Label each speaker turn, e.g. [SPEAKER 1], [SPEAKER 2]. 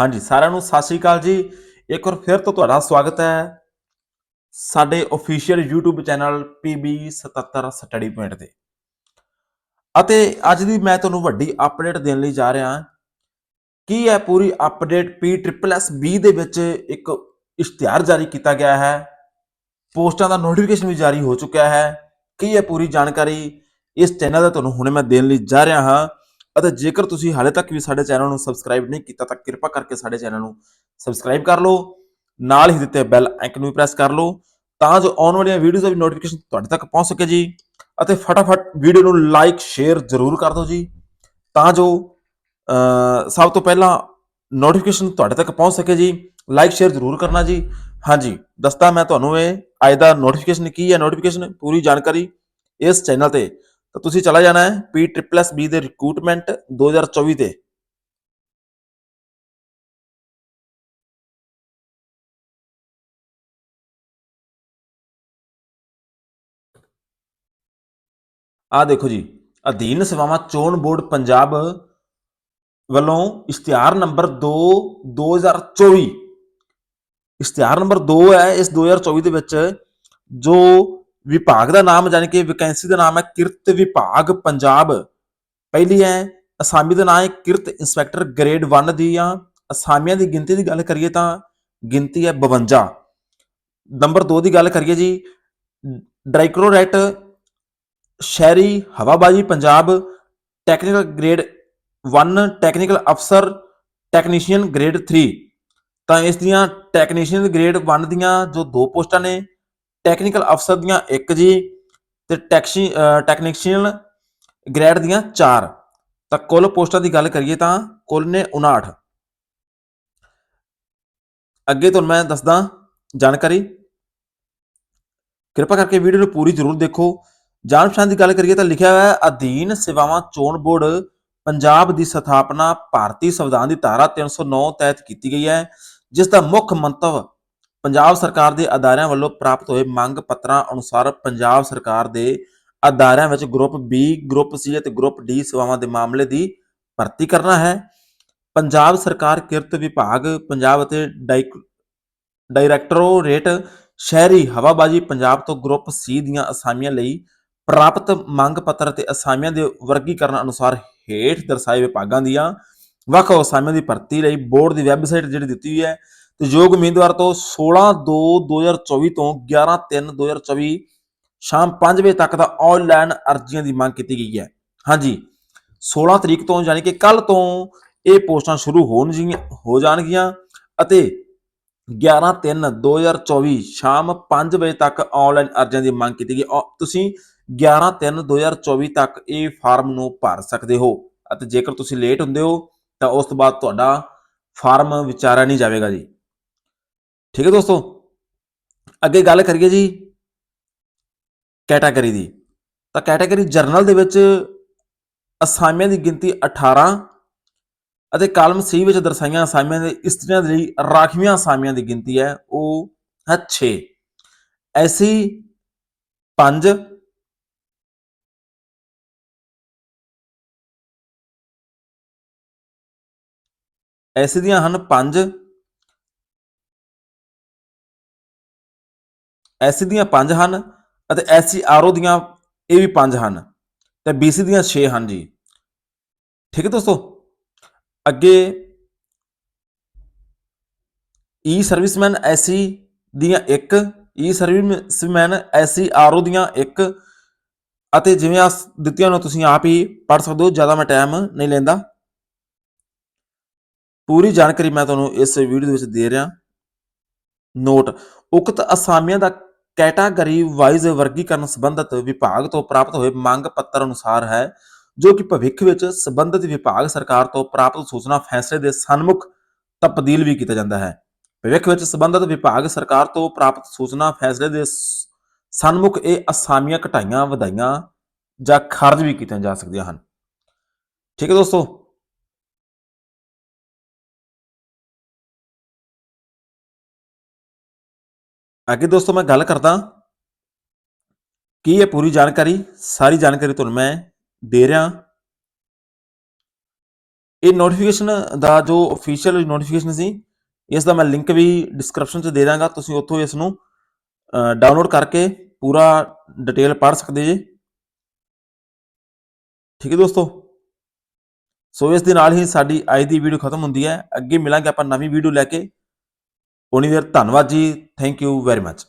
[SPEAKER 1] ਹਾਂਜੀ, ਸਾਰਿਆਂ ਨੂੰ ਸਤਿ ਸ਼੍ਰੀ ਅਕਾਲ ਜੀ। ਇੱਕ ਵਾਰ ਫਿਰ ਤੋਂ ਤੁਹਾਡਾ ਸਵਾਗਤ ਹੈ ਸਾਡੇ official YouTube channel PB77 study point ਤੇ। ਅਤੇ ਅੱਜ ਦੀ ਮੈਂ ਤੁਹਾਨੂੰ ਵੱਡੀ ਅਪਡੇਟ ਦੇਣ ਲਈ ਜਾ ਰਿਹਾ ਹਾਂ। ਕੀ ਹੈ ਪੂਰੀ ਅਪਡੇਟ PSSB ਦੇ ਵਿੱਚ ਇੱਕ ਇਸ਼ਤਿਹਾਰ ਜਾਰੀ ਕੀਤਾ ਗਿਆ ਹੈ? ਪੋਸਟਾਂ ਦਾ ਨੋਟੀਫਿਕੇਸ਼ਨ ਵੀ ਜਾਰੀ ਹੋ ਚੁੱਕਿਆ ਹੈ। ਕੀ ਹੈ ਪੂਰੀ ਜਾਣਕਾਰੀ ਇਸ ਚੈਨਲ ਦਾ ਤੁਹਾਨੂੰ ਹੁਣੇ ਮੈਂ ਦੇਣ ਲਈ ਜਾ ਰਿਹਾ ਹਾਂ। ਅਤੇ ਜੇਕਰ ਤੁਸੀਂ ਹਾਲੇ ਤੱਕ ਵੀ ਸਾਡੇ ਚੈਨਲ ਨੂੰ ਸਬਸਕ੍ਰਾਈਬ ਨਹੀਂ ਕੀਤਾ, ਤਾਂ ਕਿਰਪਾ ਕਰਕੇ ਸਾਡੇ ਚੈਨਲ ਨੂੰ ਸਬਸਕ੍ਰਾਈਬ ਕਰ ਲਓ, ਨਾਲ ਹੀ ਦਿੱਤੇ ਬੈਲ ਆਈਕਨ ਨੂੰ ਵੀ ਪ੍ਰੈਸ ਕਰ ਲਓ, ਤਾਂ ਜੋ ਆਉਣ ਵਾਲੀਆਂ ਵੀਡੀਓਜ਼ ਦਾ ਵੀ ਨੋਟੀਫਿਕੇਸ਼ਨ ਤੁਹਾਡੇ ਤੱਕ ਪਹੁੰਚ ਸਕੇ ਜੀ। ਅਤੇ ਫਟਾਫਟ ਵੀਡੀਓ ਨੂੰ ਲਾਈਕ ਸ਼ੇਅਰ ਜ਼ਰੂਰ ਕਰ ਦਿਓ ਜੀ, ਤਾਂ ਜੋ ਸਭ ਤੋਂ ਪਹਿਲਾਂ ਨੋਟੀਫਿਕੇਸ਼ਨ ਤੁਹਾਡੇ ਤੱਕ ਪਹੁੰਚ ਸਕੇ ਜੀ। ਲਾਈਕ ਸ਼ੇਅਰ ਜ਼ਰੂਰ ਕਰਨਾ ਜੀ। ਹਾਂਜੀ, ਦੱਸਦਾ ਮੈਂ ਤੁਹਾਨੂੰ ਇਹ, ਅੱਜ ਦਾ ਨੋਟੀਫਿਕੇਸ਼ਨ ਕੀ ਹੈ? ਨੋਟੀਫਿਕੇਸ਼ਨ ਪੂਰੀ ਜਾਣਕਾਰੀ ਇਸ ਚੈਨਲ ਤੇ ਤਾਂ ਤੁਸੀਂ ਚਲਾ ਜਾਣਾ ਹੈ ਪੀ ਟ੍ਰਿਪਲਸ ਬੀ ਦੇ ਰਿਕਰੂਟਮੈਂਟ 2024 ਤੇ। ਆ ਦੇਖੋ ਜੀ, ਅਧੀਨ ਸੇਵਾਵਾਂ ਚੋਣ ਬੋਰਡ ਪੰਜਾਬ ਵੱਲੋਂ ਇਸ਼ਤਿਹਾਰ ਨੰਬਰ 2 2024 ਇਸ਼ਤਿਹਾਰ ਨੰਬਰ 2 ਹੈ ਇਸ 2024 ਦੇ ਵਿੱਚ ਜੋ ਵਿਭਾਗ ਦਾ ਨਾਮ, ਜਾਣੀ ਕਿ ਵੈਕੈਂਸੀ ਦਾ ਨਾਮ ਹੈ ਕਿਰਤ ਵਿਭਾਗ ਪੰਜਾਬ। ਪਹਿਲੀ ਹੈ, ਅਸਾਮੀ ਦਾ ਨਾਮ ਹੈ ਕਿਰਤ ਇੰਸਪੈਕਟਰ ਗ੍ਰੇਡ 1 ਦੀ ਆ। ਅਸਾਮੀਆਂ ਦੀ ਗਿਣਤੀ ਦੀ ਗੱਲ ਕਰੀਏ ਤਾਂ ਗਿਣਤੀ ਹੈ 52 ਨੰਬਰ 2 ਦੀ ਗੱਲ ਕਰੀਏ ਜੀ ਡਾਇਰੈਕਟੋਰੇਟ ਸ਼ਹਿਰੀ ਹਵਾਬਾਜ਼ੀ ਪੰਜਾਬ ਟੈਕਨੀਕਲ ਗ੍ਰੇਡ 1 ਟੈਕਨੀਕਲ ਅਫਸਰ ਟੈਕਨੀਸ਼ੀਅਨ ਗ੍ਰੇਡ 3 ਤਾਂ ਇਸ ਦੀਆਂ ਟੈਕਨੀਸ਼ੀਅਨ ਗ੍ਰੇਡ 1 ਦੀਆਂ ਜੋ ਦੋ ਪੋਸਟਾਂ ਨੇ ਟੈਕਨੀਕਲ ਅਫਸਰ ਦੀਆਂ ਇੱਕ ਜੀ ਤੇ ਟੈਕਸੀ ਟੈਕਨੀਸ਼ੀਅਨ ਗ੍ਰੇਡ ਦੀਆਂ 4 ਤਾਂ ਕੁੱਲ ਪੋਸਟਾਂ ਦੀ ਗੱਲ ਕਰੀਏ ਤਾਂ ਕੁੱਲ ਨੇ 59 ਅੱਗੇ ਤੁਹਾਨੂੰ ਮੈਂ ਦੱਸਦਾ ਜਾਣਕਾਰੀ। ਕਿਰਪਾ ਕਰਕੇ ਵੀਡੀਓ ਨੂੰ ਪੂਰੀ ਜ਼ਰੂਰ ਦੇਖੋ। ਜਾਣ ਪਛਾਣ ਦੀ ਗੱਲ ਕਰੀਏ ਤਾਂ ਲਿਖਿਆ ਹੋਇਆ ਹੈ, ਅਧੀਨ ਸੇਵਾਵਾਂ ਚੋਣ ਬੋਰਡ ਪੰਜਾਬ ਦੀ ਸਥਾਪਨਾ ਭਾਰਤੀ ਸੰਵਿਧਾਨ ਦੀ ਧਾਰਾ 309 ਤਹਿਤ ਕੀਤੀ ਗਈ ਹੈ, ਜਿਸ ਦਾ ਮੁੱਖ ਮੰਤਵ ਪੰਜਾਬ ਸਰਕਾਰ ਦੇ ਅਦਾਰਿਆਂ ਵੱਲੋਂ ਪ੍ਰਾਪਤ ਹੋਏ ਮੰਗ ਪੱਤਰਾਂ ਅਨੁਸਾਰ ਪੰਜਾਬ ਸਰਕਾਰ ਦੇ ਅਦਾਰਿਆਂ ਵਿੱਚ ਗਰੁੱਪ B, ਗਰੁੱਪ C ਅਤੇ ਗਰੁੱਪ D ਸੇਵਾਵਾਂ ਦੇ ਮਾਮਲੇ ਦੀ ਭਰਤੀ ਕਰਨਾ ਹੈ। ਪੰਜਾਬ ਸਰਕਾਰ ਕਿਰਤ ਵਿਭਾਗ, ਪੰਜਾਬ ਅਤੇ ਡਾਇਕ- ਡਾਇਰੈਕਟੋਰੇਟ ਸ਼ਹਿਰੀ ਹਵਾਬਾਜ਼ੀ ਪੰਜਾਬ ਤੋਂ ਗਰੁੱਪ C ਦੀਆਂ ਅਸਾਮੀਆਂ ਲਈ ਪ੍ਰਾਪਤ ਮੰਗ ਪੱਤਰ ਅਤੇ ਅਸਾਮੀਆਂ ਦੇ ਵਰਗੀਕਰਨ ਅਨੁਸਾਰ ਹੇਠ ਦਰਸਾਏ ਵਿਭਾਗਾਂ ਦੀਆਂ ਵੱਖ ਵੱਖ ਅਸਾਮੀਆਂ ਦੀ ਭਰਤੀ ਲਈ ਬੋਰਡ ਦੀ ਵੈਬਸਾਈਟ ਜਿਹੜੀ ਦਿੱਤੀ ਹੋਈ ਹੈ ਤੇ ਯੋਗ ਉਮੀਦਵਾਰ ਤੋਂ 16/2/2024 ਤੋਂ 11/3/2024 ਸ਼ਾਮ 5 ਵਜੇ ਤੱਕ ਦਾ ਆਨਲਾਈਨ ਅਰਜ਼ੀਆਂ ਦੀ ਮੰਗ ਕੀਤੀ ਗਈ ਹੈ। ਹਾਂਜੀ 16 ਤਰੀਕ ਤੋਂ ਯਾਨੀ ਕਿ ਕੱਲ ਤੋਂ ਇਹ ਪੋਸਟਾਂ ਸ਼ੁਰੂ ਹੋਣਗੀਆਂ ਹੋ ਜਾਣਗੀਆਂ ਅਤੇ 11/3/2024 ਸ਼ਾਮ 5 ਵਜੇ ਤੱਕ ਆਨਲਾਈਨ ਅਰਜ਼ੀਆਂ ਦੀ ਮੰਗ ਕੀਤੀ ਗਈ। ਔ- ਤੁਸੀਂ 11/3/2024 ਤੱਕ ਇਹ ਫਾਰਮ ਨੂੰ ਭਰ ਸਕਦੇ ਹੋ ਅਤੇ ਜੇਕਰ ਤੁਸੀਂ ਲੇਟ ਹੁੰਦੇ ਹੋ ਤਾਂ ਉਸ ਤੋਂ ਬਾਅਦ ਤੁਹਾਡਾ ਫਾਰਮ ਵਿਚਾਰਿਆ ਨਹੀਂ ਜਾਵੇਗਾ ਜੀ। ਠੀਕ ਹੈ ਦੋਸਤੋ? ਅੱਗੇ ਗੱਲ ਕਰੀਏ ਜੀ ਕੈਟਾਗਰੀ ਦੀ। ਤਾਂ ਕੈਟਾਗਰੀ ਜਰਨਲ ਦੇ ਵਿੱਚ ਅਸਾਮੀਆਂ ਦੀ ਗਿਣਤੀ 18 ਅਤੇ ਕਾਲਮ ਸੀ ਵਿੱਚ ਦਰਸਾਈਆਂ ਅਸਾਮੀਆਂ ਦੇ ਇਸਤਰੀਆਂ ਦੇ ਲਈ ਰਾਖਵੀਆਂ ਅਸਾਮੀਆਂ ਦੀ ਗਿਣਤੀ ਹੈ, ਉਹ ਹੈ 6 ਐਸੀ 5 ਐਸੀ ਦੀਆਂ ਹਨ 5 ਐਸੀ ਦੀਆਂ 5 ਹਨ ਅਤੇ ਐਸੀ ਆਰਓ ਦੀਆਂ ਇਹ ਵੀ 5 ਹਨ। ਤੇ ਬੀਸੀ ਦੀਆਂ 6 ਹਨ ਜੀ। ਠੀਕ ਹੈ ਦੋਸਤੋ? ਅੱਗੇ ਈ ਸਰਵਿਸਮੈਨ ਐਸੀ ਦੀਆਂ 1 ਈ ਸਰਵਿਸਮੈਨ ਐਸੀ ਆਰਓ ਦੀਆਂ 1 ਅਤੇ ਜਿਵੇਂ ਆ ਦਿੱਤੀਆਂ ਨੂੰ ਤੁਸੀਂ ਆਪ ਹੀ ਪੜ ਸਕਦੇ ਹੋ, ਜ਼ਿਆਦਾ ਮੈਂ ਟਾਈਮ ਨਹੀਂ ਲੈਂਦਾ। ਪੂਰੀ ਜਾਣਕਾਰੀ ਮੈਂ ਤੁਹਾਨੂੰ ਇਸ ਵੀਡੀਓ ਦੇ ਵਿੱਚ ਦੇ ਰਿਹਾ। ਨੋਟ ਉਕਤ ਅਸਾਮੀਆਂ ਦਾ ਕੈਟਾਗਰੀ ਵਾਈਜ਼ ਵਰਗੀਕਰਨ ਸੰਬੰਧਿਤ ਵਿਭਾਗ ਤੋਂ ਪ੍ਰਾਪਤ ਹੋਏ ਮੰਗ ਪੱਤਰ ਅਨੁਸਾਰ ਹੈ, ਜੋ ਕਿ ਭਵਿੱਖ ਵਿੱਚ ਸੰਬੰਧਿਤ ਵਿਭਾਗ ਸਰਕਾਰ ਤੋਂ ਪ੍ਰਾਪਤ ਸੂਚਨਾ ਫੈਸਲੇ ਦੇ ਸਨਮੁਖ ਤਬਦੀਲ ਵੀ ਕੀਤਾ ਜਾਂਦਾ ਹੈ। ਭਵਿੱਖ ਵਿੱਚ ਸੰਬੰਧਿਤ ਵਿਭਾਗ ਸਰਕਾਰ ਤੋਂ ਪ੍ਰਾਪਤ ਸੂਚਨਾ ਫੈਸਲੇ ਦੇ ਸ- ਸਨਮੁਖ ਇਹ ਅਸਾਮੀਆਂ ਘਟਾਈਆਂ, ਵਧਾਈਆਂ ਜਾਂ ਖਾਰਜ ਵੀ ਕੀਤੀਆਂ ਜਾ ਸਕਦੀਆਂ ਹਨ। ਠੀਕ ਹੈ ਦੋਸਤੋ ਅੱਗੇ ਦੋਸਤੋ ਮੈਂ ਗੱਲ ਕਰਦਾ ਕੀ ਹੈ ਪੂਰੀ ਜਾਣਕਾਰੀ, ਸਾਰੀ ਜਾਣਕਾਰੀ ਤੁਹਾਨੂੰ ਮੈਂ ਦੇ ਰਿਹਾ। ਇਹ ਨੋਟੀਫਿਕੇਸ਼ਨ ਦਾ ਜੋ ਅਫੀਸ਼ੀਅਲ ਨੋਟੀਫਿਕੇਸ਼ਨ ਸੀ, ਇਸ ਦਾ ਮੈਂ ਲਿੰਕ ਵੀ ਡਿਸਕ੍ਰਿਪਸ਼ਨ 'ਚ ਦੇ ਦਾਂਗਾ, ਤੁਸੀਂ ਉੱਥੋਂ ਇਸ ਨੂੰ ਡਾਊਨਲੋਡ ਕਰਕੇ ਪੂਰਾ ਡਿਟੇਲ ਪੜ੍ਹ ਸਕਦੇ ਜੇ। ਠੀਕ ਹੈ ਦੋਸਤੋ? ਸੋ ਇਸ ਦੇ ਨਾਲ ਹੀ ਸਾਡੀ ਅੱਜ ਦੀ ਵੀਡੀਓ ਖਤਮ ਹੁੰਦੀ ਹੈ। ਅੱਗੇ ਮਿਲਾਂਗੇ ਆਪਾਂ ਨਵੀਂ ਵੀਡੀਓ ਲੈ ਕੇ। ਉਨੀ ਦੇਰ ਧੰਨਵਾਦ ਜੀ ਥੈਂਕ ਯੂ ਵੈਰੀ ਮੱਚ